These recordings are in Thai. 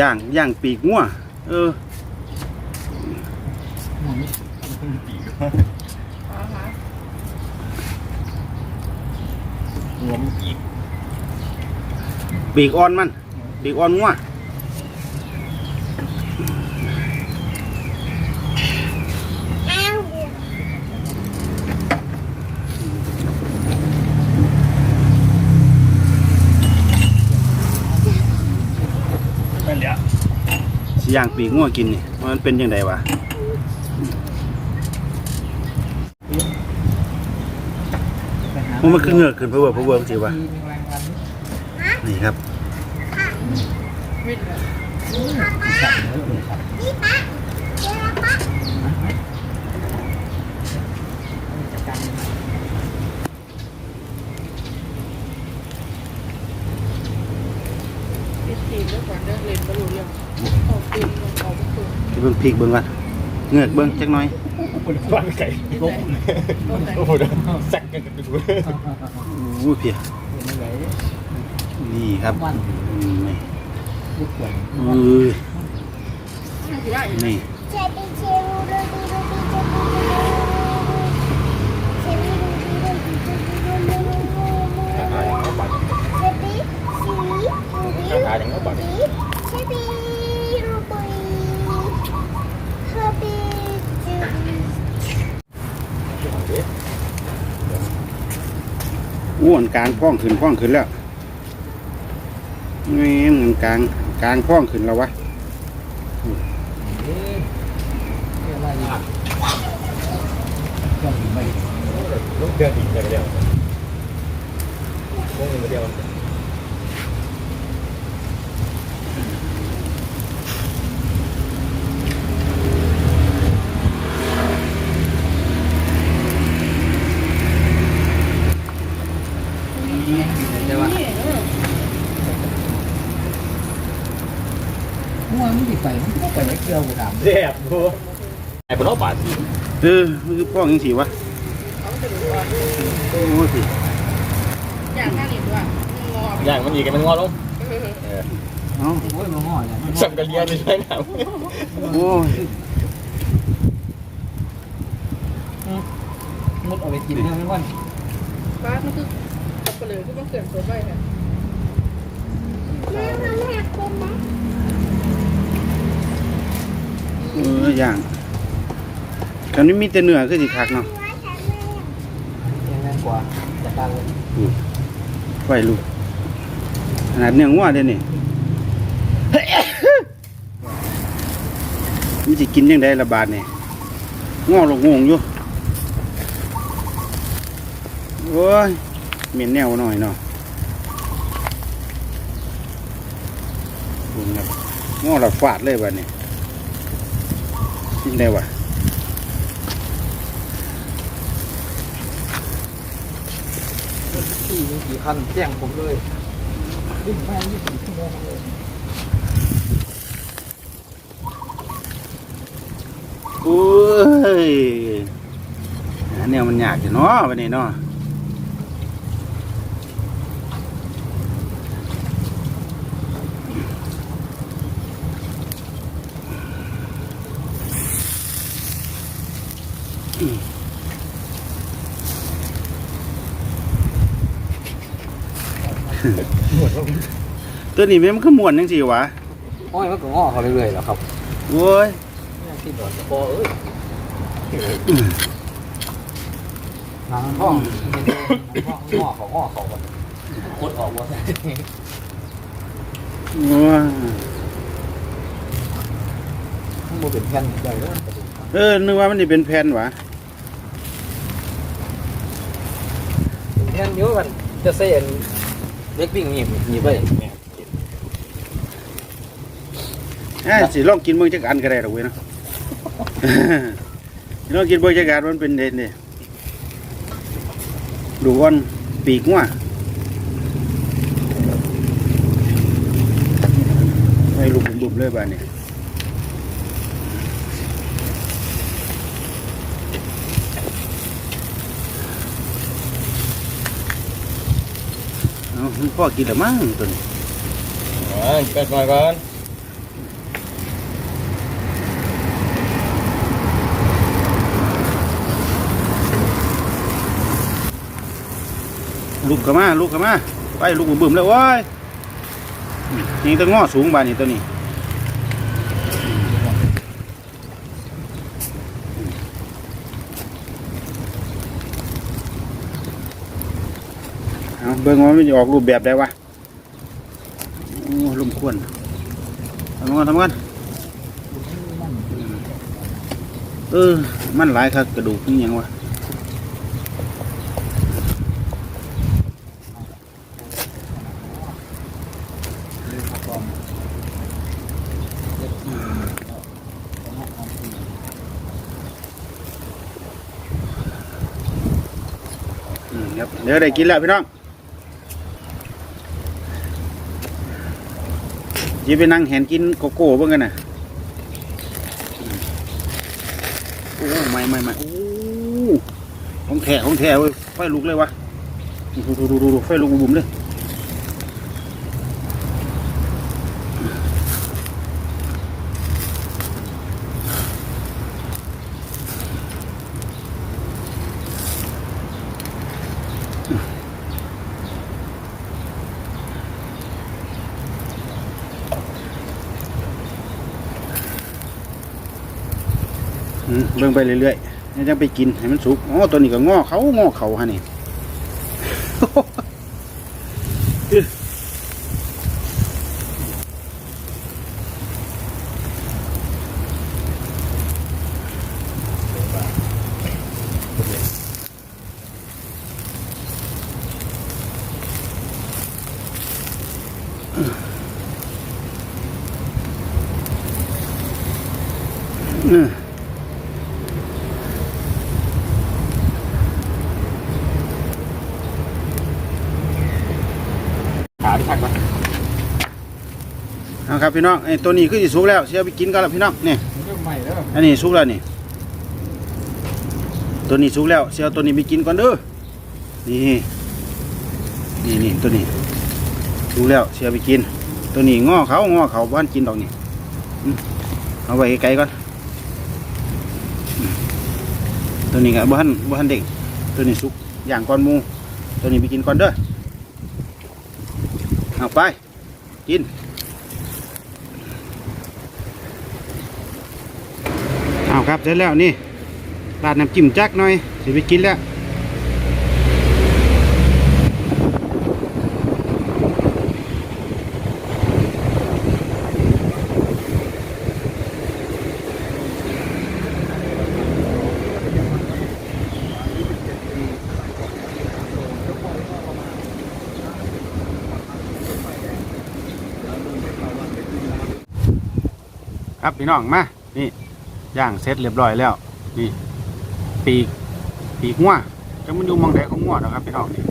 ย่างย่างปีกงัวเออรวมอีกปีกอ่อนมันปีกอ่อนงัว นั่นแหละ สิ ย่างปีกงัวกินนี่มันเป็นยังไงวะมันมันคือเงือกขึ้นเพื่อเพื่อเพื่อสิวะนี่ครับ ปิดทีมด้วยก่อนเด้อเล่นบอลลูนเรื่องออกปืนออกปืน ไป เบิ่งพริกเบิ่งวันเงือกเบิ่งจักหน่อยคนบ้านไก่โอ้โหสักกันกันไปดูอู้เพียนี่ครับนี่อือนี่ อ้วนกลางพ้องขึ้นพ้องขึ้นแล้วนี่มันกลางกลางพ้องขึ้นแล้ววะลูกเดือนอีกเดียวพวกนี้มาเดียว แต่ว่า นี่เออ มั่วมันสิ ไปมันก็ไปไม่เกี่ยวกับดำแซ่บดูไอ้ปลาบาทเออมันคือพ้องยังสีวะเขาจะดูว่าโอ้ยพี่อย่างนั้นอีกว่างออย่างมันอีกมันงอลงเอ้าโอ้ยมันง่อเนี่ยมันสังกะเลียนใช่ไหมโอ้ยมุดเอาไปกินเนี่ยไม่ว่าฟ้ามันคือตับเปลือกที่มันเกิดตัวไปค่ะ เออย่างคราวนี้มีแต่เนื้อคือสิคักเนาะยังแน่นกว่าจะตั้งเลยไฟลูกขนาดเนื้องัวเด้นี่มันสิกินยังไงละบาทนี่งอลงงงอยู่โอ้ยเหม็นแนวหน่อยเนาะบุญครับงอเราฟาดเลยบาดนี้ กินได้วะที่มีกี่คันแจ้งผมเลยวิ่งไปยี่สิบชั่วโมงเลยโอ้ยอันเนี่ยมันยากอยู่เนาะวันนี้เนาะ ตัวนี้แม่มันก็ม่วนจังสิวะโอ้ยมันก็ง่อเขาเรื่อยๆแล้วครับโอ้ยเนี่ยที่โดนตะโพเอ้ยหนังห้องง่อเขาง่อเขาแบบโคตรออกว่าโอ้ยมันเป็นแผ่นใหญ่เลยเออนึกว่ามันนี่เป็นแผ่นหวะ เป็น แผ่นเยอะกันจะใส่อันเล็กวิ่งหนีบหนีบไปอ่าสิลองกินเบิ่งจักอันก็ได้ดอกเว้ยเนาะ สิลองกินเบิ่งจักอันมันเป็นเด่นเด้ดูก่อนปีกงัวให้ลูกบุบๆเลยบ้านนี้ พ่อกินละมั้งตัวนี้ไป็ดหน่อยก่อนลูกกระมาลูกกระมาไปลูกบึ้มๆแล้วว้ยนี่ตัวงอสูงบานนี่ตัวนี้ เบิ่งว่ามันจะออกรูปแบบได้วะโอ้ลมควนทำกันทำกันเออ มันหลายครับกระดูกนี่ยังวะเดี๋ยวได้กินแล้วพี่น้อง ยีไปนั่งแหนกินโกโก้บ้างกันนะโอ้ไม่ไม่ไม่โอ้ของแท้ของแท้เว้ยไฟลุกเลยวะดูดูดูดูไฟลุกบุ่มเลย เบิ่งไปเรื่อยๆยังไปกินให้มันสุกอ๋อตัวนี้ก็งอเขางอเขาฮะนี่ อืม ขาที่ชักวะ เอา ครับพี่น้องไอ้ตัวนี้คือสิสุกแล้วเสียไปกินกันแล้วพี่น้องนี่มันก็ใหม่แล้วอันนี้สุกแล้วนี่ ตัวนี้สุกแล้วเสียเอาตัวนี้ไปกินก่อนเด้อนี่นี่นี่ตัวนี้สุกแล้วเสียไปกิน ตัวนี้งอเขางอเขาบ้านกินดอกนี่อืมเอาไว้ไกลๆก่อนอืมตัวนี้ก็บ้านบ้านเด็ก ตัวนี้สุกอย่างก่อนหมูตัวนี้ไปกินก่อนเด้อเอาไปกิน เอาครับเสร็จแล้วนี่ราดน้ำจิ้มจักหน่อยสิไปกินแล้วครับพี่น้องมานี่ ย่างเสร็จเรียบร้อยแล้ว นี่ ปีก ปีกงัวจะมันอยู่มองไหนของงัวนะครับพี่น้องนี่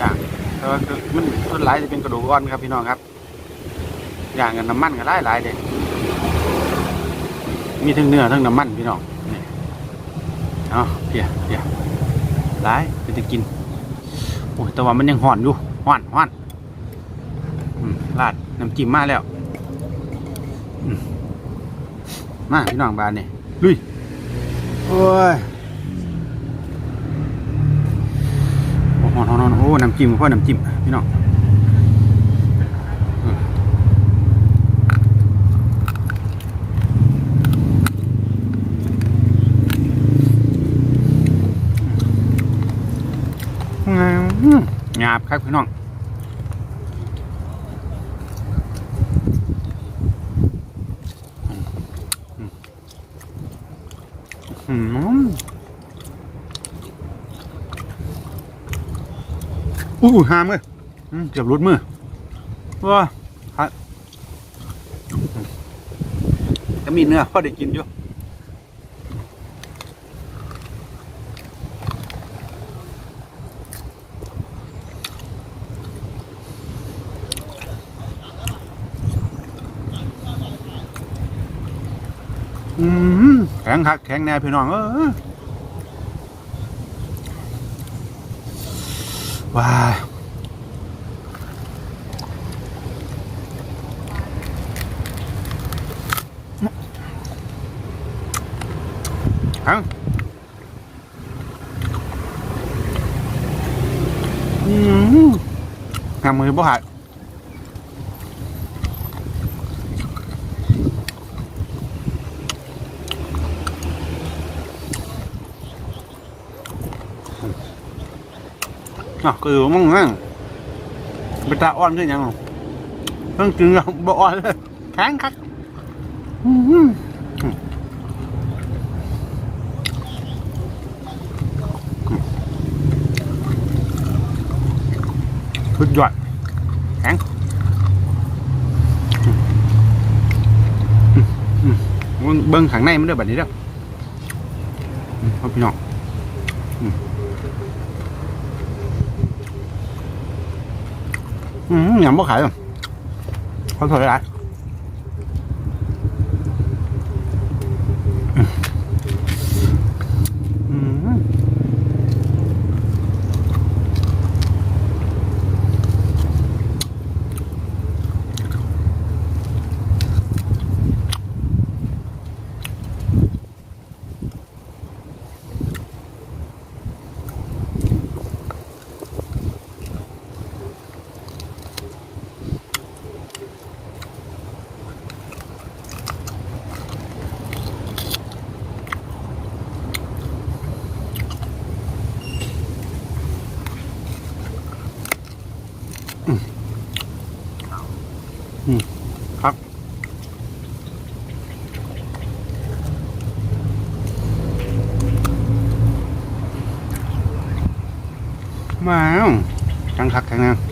ย่างแต่ว่ามันส่วนหลายจะเป็นกระดูกอ่อนครับพี่น้องครับย่างกันน้ำมันกันหลายหลายเด็มีทั้งเนื้อทั้งน้ำมันพี่น้องนี่เอาเพียเพียหลายเป็นจะกินโอ้ยแต่ว่ามันยังห่อนอยู่ห่อนห่อนอืมราดน้ำจิ้มมาแล้ว อืม มาพี่น้องบานนี่ลุยโอ้ยโอ้โหนอนโอ้น้ำจิ้มพ่อน้ำจิ้มพี่น้องอืมอืมหยาบครับพี่น้องอืม อู้หามเลยเกือบรุดมือว้าครับจะมีเนื้อพอได้กินอยู่อืมแข็งคักแข็งแน่พี่น้องเออ ว้ายแข็ง ทำมือบ่ะก็อยู่มั่งนั่งไปตาอ่อนขึ้นยังเพิ่งกินแล้วบ่อ่อนเลยแข็งคักสุดยอดแข็งมอืมเบิ้งข้างในมันเด้อแบบนี้เด้ออืมเอาพี่น้อง อืมอืมยำบ่ขายหรอเขาสวยหลายอืม ครับมา จัง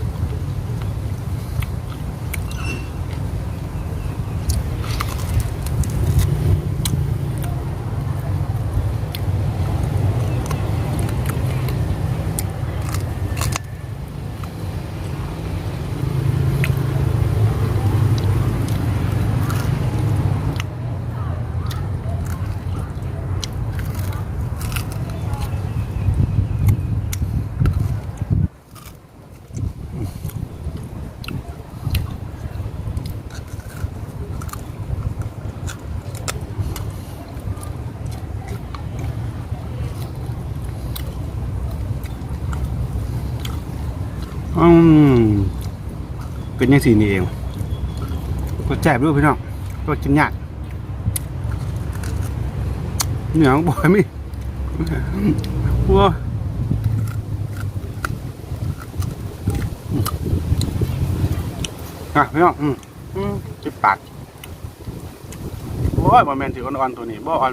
มเป็นยังสีนี่เองก็แจบด้วยพี่น้องก็กินยากเหนียวบ่อยมิว้าอะพี่น้องอืมอืมจิบปากโอ้ยบอแมนถืออ่อนๆตัวนี้บ่อ่อน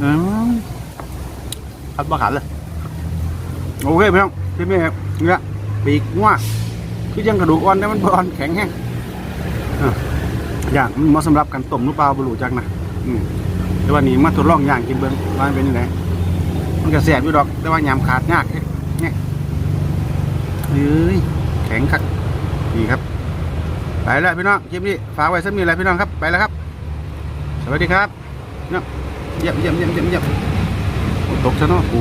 อืมครับบ่ขันเลย โอเคพี่น้องพี่เมฆเนี่ยปีกง่วคือยังกระดูกอ่อนแต่มันบอ่อนแข็งแห้งอย่างมันเหมาะสำหรับการต้มหรือเปล่าบรูจักนะอืมแต่ว่านี้มาทดลองอย่างกินเบิ้งว่านเป็นยังไงมันก็แสบอยู่ดอก แต่ว่ายามขาดยากเอ๊ะเนี่ยเฮ้ยแข็งคักนี่ครับ ไปแล้วพี่น้องคลิปนี้ฝากไว้สักมีอะไรพี่น้องครับไปแล้วครับ สวัสดีครับเนาะเยี่ยมเยี่ยมเยี่ยมเยี่ยมเยี่ยมตกซะเนาะกู